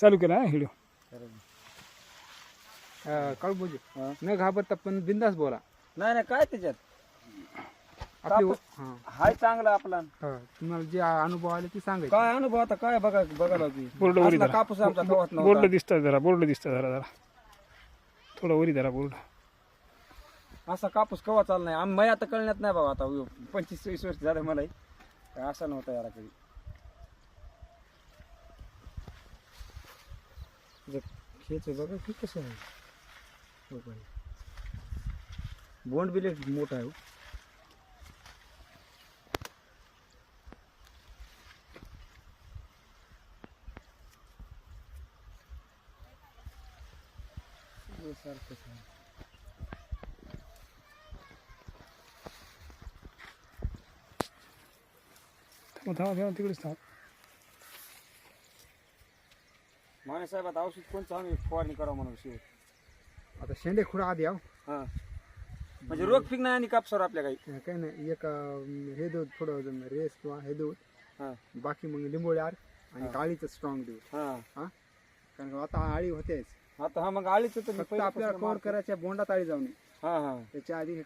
चालू केला ना व्हिडिओ काळू बोजे हा. न घाबरता पण बिंदास बोला. नाही नाही काय त्याच्यात? आपली हा. हाय चांगला आपला. हा. तुम्हाला जे अनुभव आले ते सांगायचे. काय अनुभव आता काय बघा बघायला बोर्ड वरी असला धरा. कापूस आमचा कवच बोर्ड नव्हता. दिसतं जरा बोर्ड दिसतं जरा जरा. थोडं वरी धरा बोर्ड. असा कापूस कवा चालला नाही आम्ही मला आता कळण्यात नाही बाबा आता पंचवीस वीस वर्ष झालं मला असा नव्हता याला कधी. खेच बघा की कसं आहे बोंड बिले मोठा आहे हो. हे सारखंच आहे. थांबा थांबा तिकडेच थांब माने साहेब आता औषध कोणतं आम्ही फवारणी करावं म्हणून शिव. आता शेंडे खुडा आधी आहो. हा. म्हणजे रोग फिक नाही आणि कापसावर आपल्या काही. काही नाही एक अं, हे देऊ थोडं रेस किंवा हे देऊ हा. बाकी मग लिंबोळी आर आणि. काळीचं स्ट्रॉंग देऊ हा. हा? कारण का आता आळी होतेच. आता हा मग आळीच तर मी फक्त पहिल्यापासून आपल्याला कव्हर मारतो. करायच्या बोंडात आळी जाऊ नये हा हा. त्याच्या आधी हे